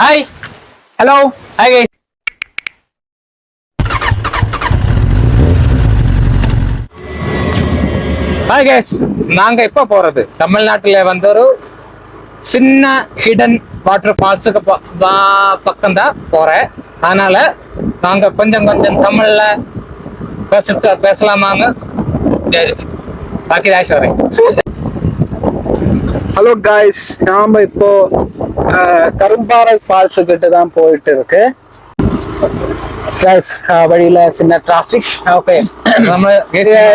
Hi hello hi guys hi guys நாங்க இப்ப போறது? தமிழ்நாட்டுல வந்து ஒரு சின்ன ஹிடன் வாட்டர் ஃபால்ஸுக்கு பக்கம் தான் போறேன். அதனால நாங்க கொஞ்சம் கொஞ்சம் தமிழ்ல பேசிட்டு பேசலாமான்னு விசாரிச்சு பாக்கி ராசி வரேன். ஹலோ காய்ஸ் நாம இப்போ அஹ், கரும்பாறை ஃபால்ஸ் கிட்ட தான் போயிட்டு இருக்கு வழியில சின்ன டிராபிக் ஓகே நம்ம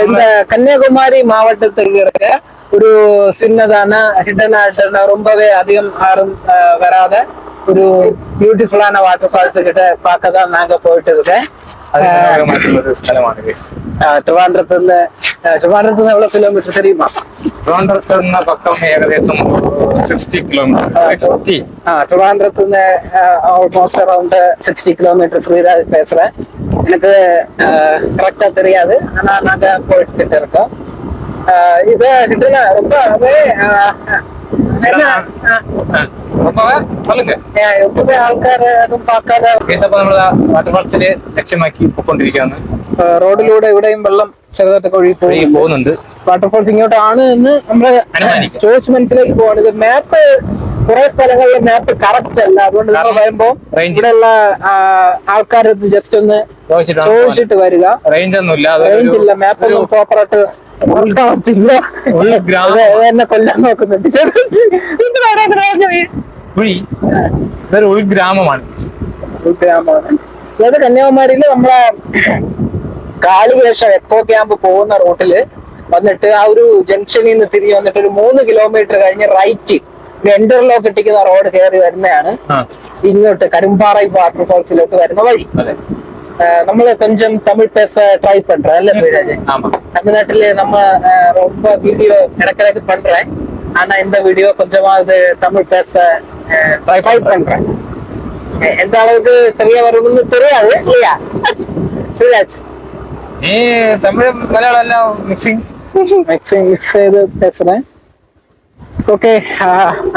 இந்த கன்னியாகுமரி மாவட்டத்துக்கு இருக்க ஒரு சின்னதான ஹிட்டன் ஆட்டன ரொம்பவே அதிகம் ஆரம் வராத ஒரு பியூட்டிஃபுல்லான வாட்டர் ஃபால்ஸ் கிட்ட பார்க்க தான் நாங்க போயிட்டு இருக்கேன் திருவான்றத்துல ട്രിവാൻഡ്രത്ത് നിന്ന് அஹ், ട്രിവാൻഡ്രത്ത് നിന്ന് எவ்வளவு கிலோமீட்டர் தெரியுமா ട്രിവാൻഡ്രത്ത് നിന്ന് പക്കം ഏകദേശം സിക്സ്റ്റി കിലോമീറ്റർ സിക്സ്റ്റി ஆ ட்ரிவாண்ட்ரத்துல இருந்து ஆல்மோஸ்ட் அரௌண்ட் சிக்ஸ்டி கிலோமீட்டர் ஃப்ரீராஜ் பேசுறேன் எனக்கு கரெக்டா தெரியாது ஆனா நாங்க போயிட்டு இருக்கோம் ஆஹ் இது கிட்ட ரொம்ப அப்படியே, ஆஹ், என்ன ஆஹ், ரொம்பவே சொல்லுங்க ஏன் எப்பவுமே ആൾക്കാര് അതും பார்க்காத ഗൈസ് അപ്പൊ നമ്മള് വാട്ടർ ഫാൾസില് ലക്ഷ്യമാക്കി പോയിക്കൊണ്ടിരിക്കുകയാണ് ആഹ് റോഡിലൂടെ ഇവിടെയും വെള്ളം ചെറുതായിട്ടൊക്കെ ഒഴുകി പോകുന്നുണ്ട്. വാട്ടർഫോൾസ് ഇങ്ങോട്ടാണ് എന്ന് നമ്മൾ ചോദിച്ചു മനസ്സിലേക്ക് പോവാണ്. ഇത് മാപ്പ് കുറെ സ്ഥലങ്ങളിലെ മാപ്പ് കറക്റ്റ് അല്ല. അതുകൊണ്ട് നമ്മൾ വരുമ്പോ range- ഇവിടെയുള്ള ആൾക്കാരത് ജസ്റ്റ് ഒന്ന് ചോദിച്ചിട്ട് വരിക. റേഞ്ച് ഒന്നുമില്ല. റേഞ്ച് ഇല്ല. മാപ്പ് ഒന്നും പ്രോപ്പർ ആയിട്ട് ഉള്ള. എന്നെ കൊല്ലാൻ നോക്കുന്നുണ്ട്. ഇതൊരു ഉൾഗ്രാമമാണ്. ഉൾഗ്രാമമാണ്. അതായത് കന്യാകുമാരിയിൽ നമ്മളെ കാളികേശം എക്കോ ക്യാമ്പ് പോകുന്ന റൂട്ടില് വന്നിട്ട് ആ ഒരു ജംഗ്ഷനിൽ നിന്ന് തിരിഞ്ഞ് വന്നിട്ട് ഒരു മൂന്ന് കിലോമീറ്റർ കഴിഞ്ഞ് റൈറ്റ് എന്റർലോക്ക് ഇട്ടിക്കുന്ന റോഡ് കയറി വരുന്നതാണ് ആ ഇങ്ങോട്ട് കരുമ്പാറൈ വാട്ടർഫാൾസിലോട്ട് വരുന്ന വഴി അതെ ஆஹ் நம்மள கொஞ்சம் தமிழ் பேச ட்ரை பண்றேன் இல்ல பிரிராஜ் ஆமா தமிழ்நாட்டுல நம்ம ஆஹ் ரொம்ப வீடியோ இடக்கிடக்கு பண்றேன் ஆனா இந்த வீடியோ கொஞ்சமாவது தமிழ் பேச ட்ரை பண்றேன் எ- எந்த அளவுக்கு தெரிய வரும்னு தெரியாது இல்லையா பிரிராஜ் നീ തമിഴ് മലയാളം എല്ലാം മിക്സിങ് മിക്സിങ് മിക്സ് ചെയ്ത് பேசுறேன். ஓகே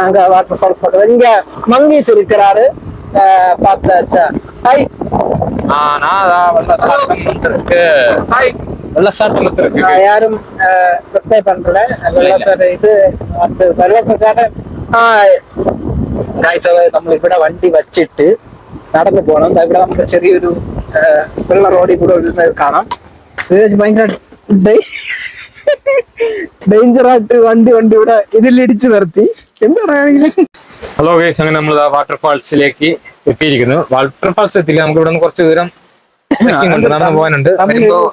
அங்க வாட்டர் ஃபால்ஸ் பக்கத்துல இங்க மங்கீஸ் இருக்கிறாரு. பார்த்தாச்சா ஹாய் நான் வெள்ளசாட்டம் இருக்கு ஹாய் வெள்ளசாட்டம் இருக்கு நான் யாரும் ரிப்ளை பண்றல வெள்ளசாட்டம் இது வந்து வெள்ளசாட்டம் காய்ஸ் നമ്മൾ ഇവിടെ വണ്ടി വച്ചിട്ട് നടന്നു പോകണം ഇവിടെ നമുക്ക് ചെറിയൊരു വെള്ള റോഡിൽ കൂടെ കാണാം ഭയങ്കര ഡേഞ്ചർ ആയിട്ട് വണ്ടി വണ്ടി ഇവിടെ ഇതിൽ ഇടിച്ചു നിർത്തി എന്താണെങ്കിലും ഹലോ ഗൈസ് അങ്ങനെ നമ്മൾ വാട്ടർഫാൾസിലേക്ക് എത്തിയിരിക്കുന്നു. വാട്ടർഫാൾസ് എത്തില്ല നമുക്ക് ഇവിടെ നിന്ന് കുറച്ച് ദൂരം നടന്നു പോകാനുണ്ട്.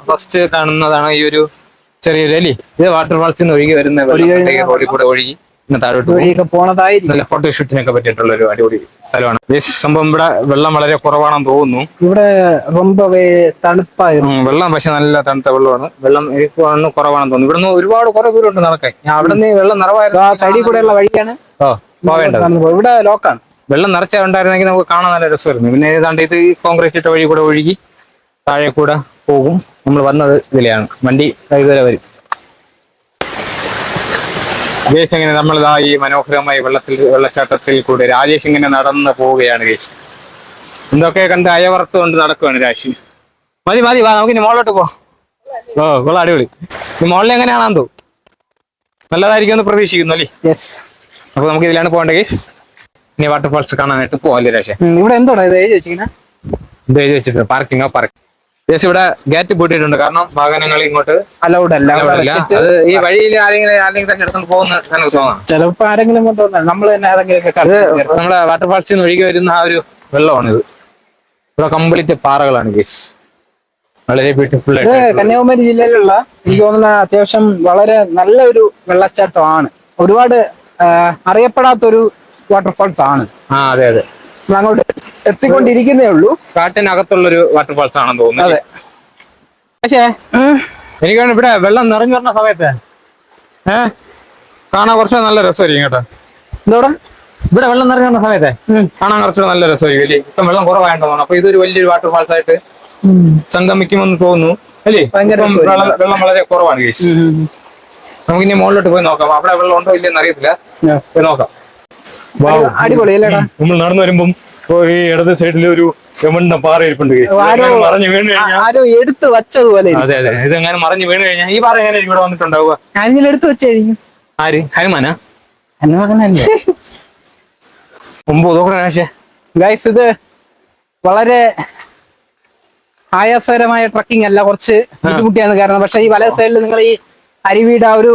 ഫസ്റ്റ് കാണുന്നതാണ് ഈ ഒരു ചെറിയൊരു അല്ലേ ഇത് വാട്ടർഫാൾസിൽ നിന്ന് ഒഴുകി വരുന്ന ഒഴുകി വെള്ളം കൂടെ ഒഴുകി. താഴോട്ട് പോകും. ഫോട്ടോഷൂട്ടിനൊക്കെ പറ്റിയിട്ടുള്ള ഒരു അടിപൊളി സ്ഥലമാണ്. സംഭവം ഇവിടെ വെള്ളം വളരെ കുറവാണെന്ന് തോന്നുന്നു. ഇവിടെ റൊമ്പവേ തണുപ്പായിരുന്നു. വെള്ളം പക്ഷെ നല്ല തണുത്ത വെള്ളമാണ്. വെള്ളം എനിക്ക് കുറവാണെന്ന് തോന്നുന്നു. ഇവിടുന്ന് ഒരുപാട് കുറെ ദൂരമുണ്ട് നടക്കാൻ. അവിടെ നിന്ന് വെള്ളം നിറവായിരുന്നു. സൈഡിൽ കൂടെയുള്ള വഴിയാണ്. ഓ പോവേണ്ടത്. ഇവിടെ ലോക്കാണ് വെള്ളം നിറച്ച ഉണ്ടായിരുന്നെങ്കിൽ നമുക്ക് കാണാൻ നല്ല രസമായിരുന്നു. പിന്നെ ഏതാണ്ട് ഇത് കോൺക്രീറ്റ് ഇട്ട വഴി കൂടെ ഒഴുകി താഴെ കൂടെ പോകും. നമ്മൾ വന്നത് ഇതിലെയാണ്. വണ്ടി കൈതല വരും. ഗേസ് ഇങ്ങനെ നമ്മളിതാ ഈ മനോഹരമായ വെള്ളത്തിൽ വെള്ളച്ചാട്ടത്തിൽ കൂടെ രാജേഷ് ഇങ്ങനെ നടന്നു പോവുകയാണ് ഗേസ്. എന്തൊക്കെ കണ്ട് അയവറത്ത് കൊണ്ട് നടക്കുകയാണ് രാശി മതി മതി വാ നമുക്ക് ഇനി മുകളിലോട്ട് പോ ഓ കൊള്ള അടിപൊളി. ഈ മുകളിൽ എങ്ങനെയാണെന്ന് തോന്നുന്നു നല്ലതായിരിക്കും എന്ന് പ്രതീക്ഷിക്കുന്നു അല്ലേ? യെസ് അപ്പൊ നമുക്ക് ഇതിലാണ് പോകേണ്ടത് ഗേസ്. ഇനി വാട്ടർഫോൾസ് കാണാനായിട്ട് പോകാല്ലേ രാശി ഇവിടെ എന്തോടാ ഇത് എഴുതി വെച്ചിങ്ങനെ ഇത് എഴുതി വെച്ചിട്ടുണ്ട് പാർക്കിംഗോ പാർക്ക് ഇവിടെ ഗേറ്റ് പൂട്ടിയിട്ടുണ്ട്. കാരണം വാഹനങ്ങൾ ഇങ്ങോട്ട് അലൗഡ് അല്ല. അത് ഈ വഴിയിൽ ആരെങ്കിലും ആരെങ്കിലും തന്നെ എടുത്തോണ്ട് പോകുന്ന എനിക്ക് തോന്നാം ചിലപ്പോ ആരെങ്കിലും കൊണ്ടുവന്ന നമ്മൾ തന്നെ ആരെങ്കിലും കണ്ടു നമ്മുടെ വാട്ടർ ഫാൾസിൽ നിന്ന് ഒഴുകി വരുന്ന ആ ഒരു വെള്ളമാണ് ഇത്. ഇവിടെ കംപ്ലീറ്റ് പാറകളാണ് ഗേസ് വളരെ ബ്യൂട്ടിഫുൾ ആയിട്ട് കന്യാകുമാരി ജില്ലയിലുള്ള എനിക്ക് തോന്നുന്ന അത്യാവശ്യം വളരെ നല്ലൊരു വെള്ളച്ചാട്ടമാണ്. ഒരുപാട് അറിയപ്പെടാത്തൊരു വാട്ടർഫാൾസ് ആണ്. ആ അതെ അതെ. അങ്ങോട്ട് എത്തിക്കൊണ്ടിരിക്കുന്നേ ഉള്ളൂ. കാട്ടിനകത്തുള്ള ഒരു വാട്ടർഫാൾസ് ആണെന്ന് തോന്നുന്നു. അതെ. പക്ഷേ എനിക്ക് തോന്നുന്നു ഇവിടെ വെള്ളം നിറഞ്ഞു വരുന്ന സമയത്ത് ഏ കാണാൻ കുറച്ച് നല്ല രസമായിരിക്കും കേട്ടോ. എന്തോടെ? ഇവിടെ വെള്ളം നിറഞ്ഞു വരുന്ന സമയത്തെ കാണാൻ കുറച്ച് നല്ല രസമായിരിക്കും അല്ലേ ഇപ്പം വെള്ളം കുറവായിട്ട് തോന്നുന്നു. അപ്പൊ ഇതൊരു വലിയൊരു വാട്ടർഫാൾസ് ആയിട്ട് സംഗമിക്കുമെന്ന് തോന്നുന്നു. അല്ലേ? വെള്ളം വളരെ കുറവാണ് കേസ് നമുക്കിനി ഉം, നമുക്ക് ഇനി മുകളിലോട്ട് പോയി നോക്കാം. അവിടെ വെള്ളം ഉണ്ടോ ഇല്ലെന്ന് അറിയത്തില്ല. പോയി നോക്കാം. അടിപൊളി അല്ലേടാ? നമ്മൾ നടന്നു വരുമ്പം ഈ ഇടത് സൈഡിൽ ഒരു ചെമണ്ണ പാറ ഇരിപ്പുണ്ട്. മറിഞ്ഞു വീണ് കഴിഞ്ഞാൽ ആരോ എടുത്ത് വച്ചതുപോലെ അതെ അതെ അതെ. എങ്ങനെ മറിഞ്ഞു വീണ് കഴിഞ്ഞാൽ ഈ പാറ എങ്ങനെ ഇവിടെ വന്നിട്ടുണ്ടാവുക? ആരെങ്കിലും എടുത്ത് വെച്ചായിരിക്കും ആര്? ഹനുമാനാ? മുമ്പ് നോക്കണ പക്ഷേ ഗൈസ് ഇത് വളരെ ആയാസകരമായ ട്രക്കിംഗ് അല്ല. കുറച്ച് ബുദ്ധിമുട്ടിയാണ് കാരണം പക്ഷെ ഈ വലത് സൈഡിൽ നിങ്ങൾ ഈ അരുവിയുടെ ആ ഒരു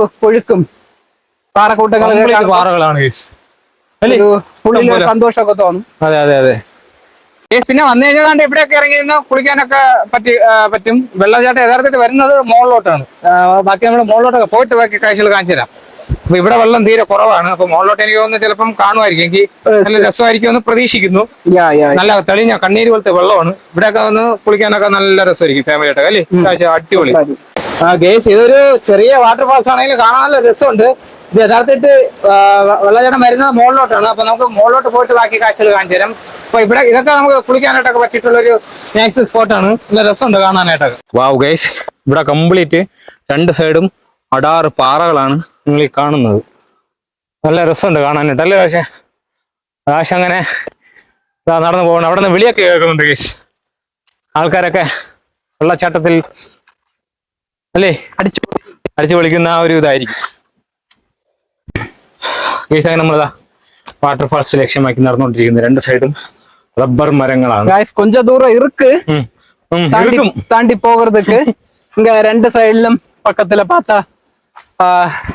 Complete കാണുമ്പോൾ പാറകളാണ് guys. അല്ലേ ഒരു ഉള്ളിൽ ഇഷ്ടംപോലെ. സന്തോഷമൊക്കെ തോന്നും. അതെ അതെ അതെ. പിന്നെ വന്നു കഴിഞ്ഞാൽ ഇവിടെയൊക്കെ ഇറങ്ങി നിന്ന് കുളിക്കാനൊക്കെ പറ്റി പറ്റും. വെള്ളച്ചാട്ടം യഥാർത്ഥത്തിൽ വരുന്നത് മുകളിലോട്ടാണ് ബാക്കി നമ്മൾ മുകളിലോട്ടൊക്കെ പോയിട്ട് ബാക്കി കാഴ്ചകൾ കാണിച്ചു തരാം. അപ്പൊ ഇവിടെ വെള്ളം തീരെ കുറവാണ്. അപ്പൊ മുകളിലോട്ട് എനിക്ക് തോന്നുന്നു ചിലപ്പം കാണുമായിരിക്കും. എനിക്ക് നല്ല രസമായിരിക്കും എന്ന് പ്രതീക്ഷിക്കുന്നു. യാ യാ നല്ല തെളിഞ്ഞ കണ്ണീര് പോലത്തെ വെള്ളമാണ്. ഇവിടെയൊക്കെ വന്ന് കുളിക്കാനൊക്കെ നല്ല രസമായിരിക്കും ഫാമിലി ആയിട്ടൊക്കെ അല്ലേ? കാഴ്ച അടിപൊളി. ആ ഗേസ് ഇതൊരു ചെറിയ വാട്ടർഫാൾസ് ആണെങ്കിലും കാണാൻ നല്ല രസമുണ്ട്. ഇത് യഥാർത്ഥത്തിൽ വെള്ളച്ചാട്ടം വരുന്നത് മുകളിലോട്ടാണ് അപ്പൊ നമുക്ക് മുകളിലോട്ട് പോയിട്ട് ബാക്കി കാഴ്ചകൾ കാണിച്ചു തരാം. അപ്പൊ ഇവിടെ ഇതൊക്കെ നമുക്ക് കുളിക്കാനായിട്ടൊക്കെ പറ്റിയിട്ടുള്ള ഒരു നൈസ് സ്പോട്ടാണ് നല്ല രസമുണ്ട് കാണാനായിട്ടൊക്കെ. വാവ് ഗൈസ് ഇവിടെ കംപ്ലീറ്റ് രണ്ട് സൈഡും അടാറ് പാറകളാണ് നിങ്ങൾ ഈ കാണുന്നത്. നല്ല രസമുണ്ട് കാണാനായിട്ട് അല്ലേ പക്ഷേ ആകാശം അങ്ങനെ നടന്നു പോകണം അവിടെ നിന്ന് വിളിയൊക്കെ കേൾക്കുന്നുണ്ട് ഗൈസ് ആൾക്കാരൊക്കെ വെള്ളച്ചാട്ടത്തിൽ അല്ലേ? അടിച്ചു അടിച്ചു വിളിക്കുന്ന ആ ഒരു ഇതായിരിക്കും. ഗൈസ് അങ്ങനെ നമ്മളിതാ വാട്ടർഫാൾസ് ലക്ഷ്യമാക്കി നടന്നുകൊണ്ടിരിക്കുന്നത് രണ്ട് സൈഡും റബ്ബർ മരങ്ങളാണ് ഗൈസ് കൊഞ്ച ദൂരം ഇറുക്ക് ഉം. ഉം, தாண்டி ഇടുക്കും. தாண்டி போகிறதுக்கு இங்க ரெண்டு சைடுலும் பக்கத்துல பார்த்தா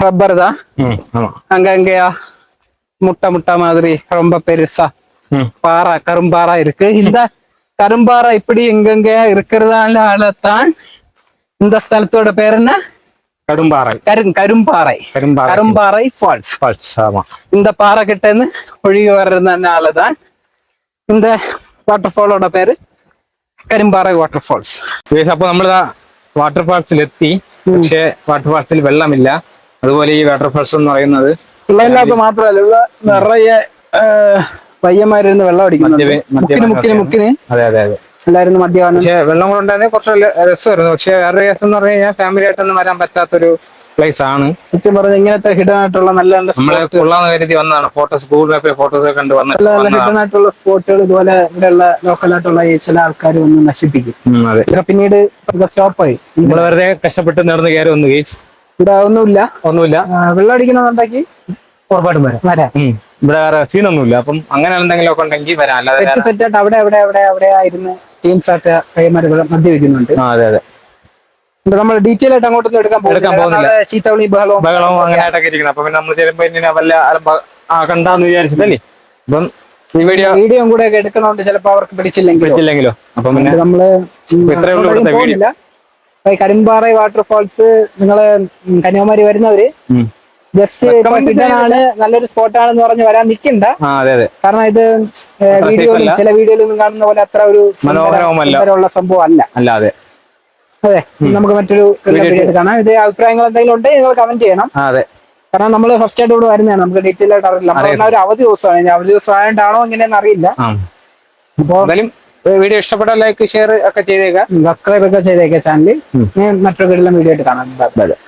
ரப்பர் தான் ഉം, ആമാ. அங்க அங்கயா முட்டை முட்டை மாதிரி ரொம்ப பெருசா ഉം. பாறை கரும்பாறை இருக்கு இந்த கரும்பாறை இப்படி எங்கெங்கயா இருக்கிறதால தான் இந்த ஸ்தலத்தோட பேர் என்ன കടുംപാറ கரு கரும்பாறை കരുമ്പാറ கரும்பாறை ஃபால்ஸ் ഫാൾസ് ആമാ இந்த பாறை கிட்ட இருந்து ஒழுகி வர்றதுனால தான் இந்த வாட்டர் ஃபாலோட பேரு கரும்பாறை வாட்டர் ஃபால்ஸ் ഗൈസ് അപ്പൊ നമ്മളിതാ വാട്ടർഫാൾസിൽ എത്തി പക്ഷേ വാട്ടർഫാൾസിൽ വെള്ളമില്ല അതുപോലെ ഈ വാട്ടർഫാൾസ് എന്ന് പറയുന്നത് വെള്ളമില്ലാത്ത മാത്രമല്ല ഇവിടെ നിറയെ പയ്യന്മാരിരുന്ന് വെള്ളം അടിക്കുന്നുണ്ട് മദ്യപ- മുക്കിന് മുക്കിന് മദ്യപാനം മുക്കിന് അതെ അതെ അതെ എല്ലാവരും മദ്യപാനം. പക്ഷേ വെള്ളം കൊണ്ടുണ്ടായിരുന്നെ കുറച്ച് ല- രസമായിരുന്നു. പക്ഷേ വേറെ രസം എന്ന് പറഞ്ഞു കഴിഞ്ഞാൽ ഫാമിലി ആയിട്ടൊന്നും വരാൻ പറ്റാത്തൊരു പ്ലേസ് ആണ്. സത്യം പറഞ്ഞ ഇങ്ങനത്തെ ഹിഡൻ ആയിട്ടുള്ള നല്ല നല്ല നമ്മളെ കൊള്ളാന്ന് കരുതി വന്നതാണ്. ഫോട്ടോസ് ഗൂഗിൾ മാപ്പിലെ ഫോട്ടോസ് ഒക്കെ കണ്ട് വന്നത് നല്ല നല്ല ഹിഡൻ ആയിട്ടുള്ള സ്പോട്ടുകൾ ഇതുപോലെ ഇവിടെയുള്ള ലോക്കലായിട്ടുള്ള ഈ ചില ആൾക്കാർ വന്ന് നശിപ്പിക്കും. ഉം, അതെ. ഇതൊക്കെ പിന്നീട് സ്റ്റോപ്പായി നമ്മൾ വെറുതെ കഷ്ടപ്പെട്ട് നടന്ന് കയറി വന്നു കേസ് ഇവിടെ ഒന്നുമില്ല. ഒന്നുമില്ല. ആ, വെള്ളം അടിക്കണമെന്നുണ്ടാക്കി ഉറപ്പായിട്ടും വരാം. വരാം. ഉം. ഇവിടെ വേറെ സീനൊന്നുമില്ല അപ്പം അങ്ങനെ എന്തെങ്കിലും ഒക്കെ ഉണ്ടെങ്കിൽ വരാം. അല്ലാതെ സെറ്റ് വേറെ- സെറ്റ് ആയിട്ട് അവിടെ അവിടെ അവിടെ അവിടെ ആയിരുന്ന്. ടീംസ് ആയിട്ട് പയ്യന്മാർ മദ്യപിക്കുന്നുണ്ട്. അതെ അതെ. നമ്മൾ ഡീറ്റെയിൽ ആയിട്ട് അങ്ങോട്ടൊന്നും എടുക്കാൻ പോകുന്നില്ല. ബഹളവും ബഹളവും അപ്പൊ പിന്നെ നമ്മൾ ചിലപ്പോ ഇങ്ങനെ വല്ല ആ കണ്ടാന്ന് വിചാരിച്ചിട്ടല്ലേ അപ്പം ഈ വീഡിയോ വീഡിയോ കൂടെ ഒക്കെ എടുക്കണോണ്ട് ചിലപ്പോ അവർക്ക് പിടിച്ചില്ലെങ്കിൽ പറ്റില്ലെങ്കിലോ അപ്പം പിന്നെ നമ്മൾ ഉം ഉള്ളൂ അങ്ങോട്ടേക്കും ഇവിടുത്തെ പോകുന്നില്ല. അപ്പൊ ഈ കരിമ്പാറ വാട്ടർഫാൾസ് നിങ്ങൾ കന്യാകുമാരി വരുന്നവര്. ജസ്റ്റ് ആണ് നല്ലൊരു സ്പോട്ടാണെന്ന് പറഞ്ഞ് വരാൻ നിൽക്കണ്ട. കാരണം ഇത് വീഡിയോയിലും ചില വീഡിയോയിലൊന്നും കാണുന്ന പോലെ അത്ര ഒരു മനോഹരവുമല്ല. സംഭവം അല്ല. അല്ലാതെ അതെ. നമുക്ക് മറ്റൊരു കാണാം ഇത് അഭിപ്രായങ്ങൾ എന്തെങ്കിലും ഉണ്ടെങ്കിൽ നിങ്ങൾ കമന്റ് ചെയ്യണം. അതെ. കാരണം നമ്മൾ ഫസ്റ്റ് ആയിട്ട് ഇവിടെ വരുന്നതാണ്. നമുക്ക് ഡീറ്റെയിൽ ആയിട്ട് അറിയില്ല. നമ്മൾ ഒരു അവധി ദിവസമാണ്. അവധി ദിവസം ആയതുകൊണ്ടാണോ ഇങ്ങനെയെന്ന് അറിയില്ല. ആ. അപ്പോ എന്തായാലും വീഡിയോ ഇഷ്ടപ്പെട്ട ലൈക്ക് ഷെയർ ഒക്കെ ചെയ്തേക്കാം. സബ്സ്ക്രൈബ് ഒക്കെ ചെയ്തേക്കാം ചാനൽ ഞാൻ മറ്റൊരു വീഡിയോ ആയിട്ട് കാണാം.